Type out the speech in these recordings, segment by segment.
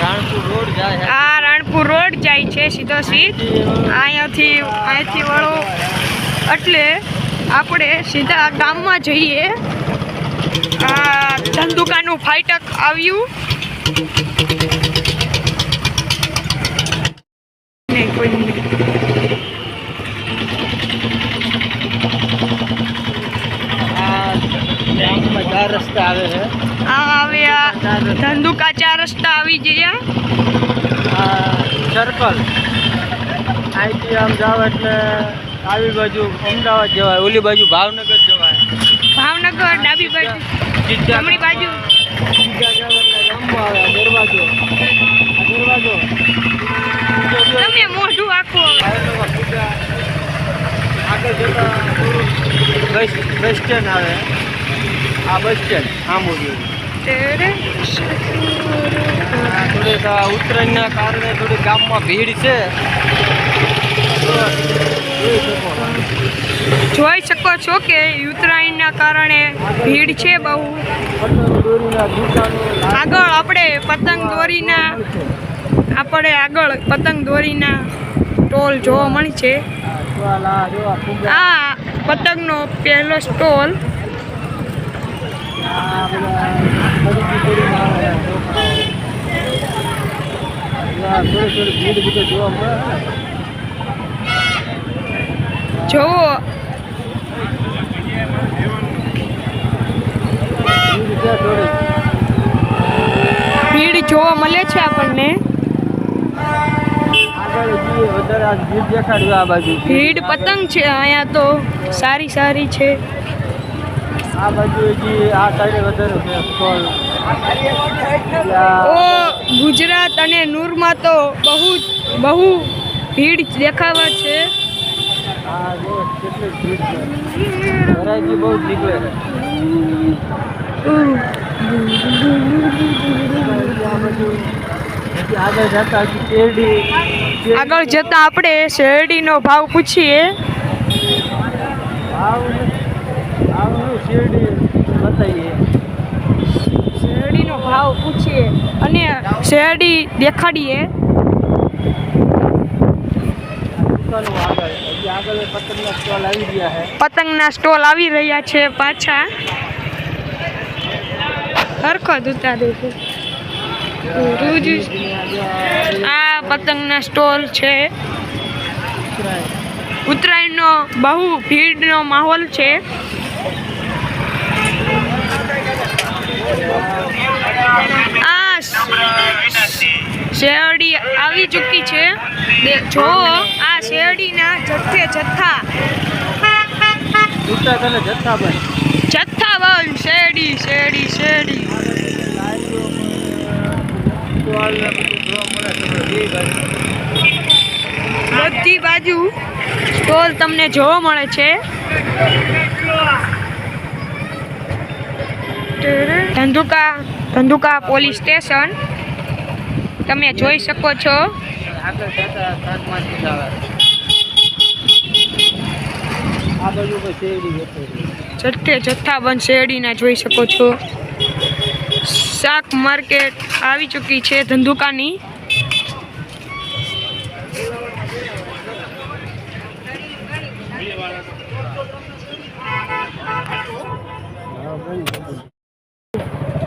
આ રાણપુર રોડ જાય છે સીધો સીધ. અહીંયાથી અહીંયાથી વળો. એટલે આપણે સીધા ગામમાં જઈએ. આ ધંધુકાનું ફાઈટક આવ્યું. રસ્તા આવે છે. આ આવે આ ધંધુકા ચાર રસ્તા આવી ગયા સર્કલ અહીંથી આમ જાવ એટલે આવી બાજુ અમદાવાદ જવાય ઓલી બાજુ ભાવનગર જવાય. ભાવનગર ડાબી બાજુ. જમણી બાજુ. દરવાજો. દરવાજો. તમે મોઢું આખું ભાવનગર આગળ જતા બસ બસ સ્ટેન્ડ આવે. આ બસ સ્ટેન્ડ આમ ઊભી થોડીક ઉત્તરાયણના કારણે થોડી ગામમાં ભીડ છે જોઈ શકો. છો કે ઉત્તરાયણના કારણે ભીડ છે બહુ આગળ આપણે પતંગ દોરીના, આપણે આગળ પતંગ દોરીના સ્ટોલ જોવા મળે છે આ પતંગનો પહેલો સ્ટોલ આ બધા ખરીદી કરીને આવે છોકરાઓ. આ થોડી થોડી ભીડ બધે જોવા. ભીડ જોવા મળે છે આપણને. ભીડ પતંગ છે અહીંયા તો. સારી સારી છે. આ બાજુ હજી આ સાઈડે વધારે છે સ્ટોલ ગુજરાત અને નૂરમાં તો બહુ બહુ ભીડ દેખાવા છે. બહુ નીકળે આગળ જતા આગળ જતાં આપણે શેરડીનો ભાવ પૂછીએ. આવનું શેરડી બતાવીએ. શેરડીનો ભાવ પૂછીએ અને શેરડી દેખાડીએ. પતંગના સ્ટોલ આવી રહ્યા છે પાછા. સરખો છે રોજ આ પતંગના સ્ટોલ છે. ઉત્તરાયણનો બહુ ભીડનો માહોલ છે આ શેરડી આવી ચૂકી છે દે- જો આ શેરડીના જથ્થે જથ્થા. જથ્થા જથ્થાબંધ શેરડી શેરડી શેરડી. બધી બાજુ સ્ટોલ તમને જોવા મળે છે. Dhandhuka Dhandhuka police station. તમે જોઈ શકો છો. આગળ જતા શાકમાંથી જ આવે. આ બાજુ શેરડી જથ્થે જથ્થાબંધ શેરડીના જોઈ શકો છો. શાક માર્કેટ આવી ચૂકી છે ધંધુકાની.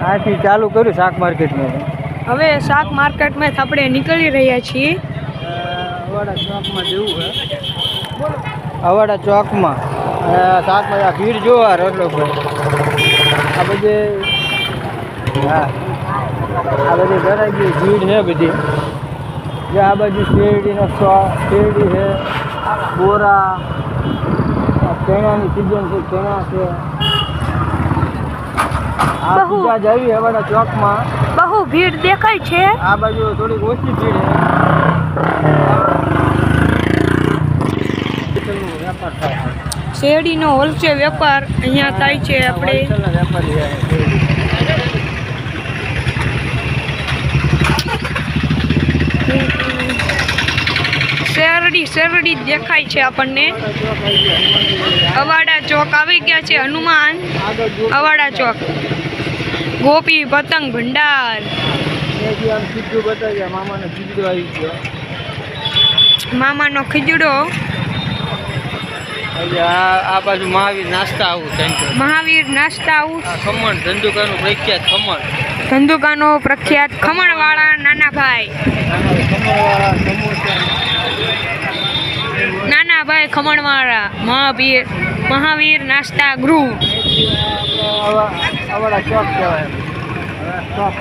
આથી ચાલુ કર્યું શાક માર્કેટમાં હવે શાક માર્કેટમાં આપણે નીકળી રહ્યા છીએ. અવાડા ચોકમાં જેવું છે અવાડા ચોકમાં. શાકમાં આ ભીડ જોવા રોટલો આ બધે હા. આ બધી ભરાઈ ગઈ ભીડ છે બધી. જે આ બાજુ શેરડીનો શોખ શેરડી છે બોરા ચણાની સિઝન છે ચણા છે. આ. પૂજા જવી અવાડા ચોકમાં. બહુ ભીડ દેખાય છે. આ બાજુ થોડીક ઓછી ભીડ છે વેપાર થાય શેરડીનો હોલસેલ વેપાર અહીંયા થાય છે આપણે. શેરડી શેરડી દેખાય છે આપણને. અવાડા ચોક આવી ગયા છે હનુમાન. અવાડા ચોક. ગોપી પતંગ ભંડાર. મામાનો ખીજડો આવી ગયો મામાનો ખીજડો એટલે આ બાજુ મહાવીર નાસ્તા આવું સેન્ટર મહાવીર નાસ્તા આવું. ખમણ ધંધુકાનું પ્રખ્યાત ખમણ. ધંધુકાનું પ્રખ્યાત ખમણવાળા નાના ભાઈ નાના ભાઈ ખમણવાળા મહાવીર મહાવીર નાસ્તા ગૃહ. ચોક કહેવાય. ચોક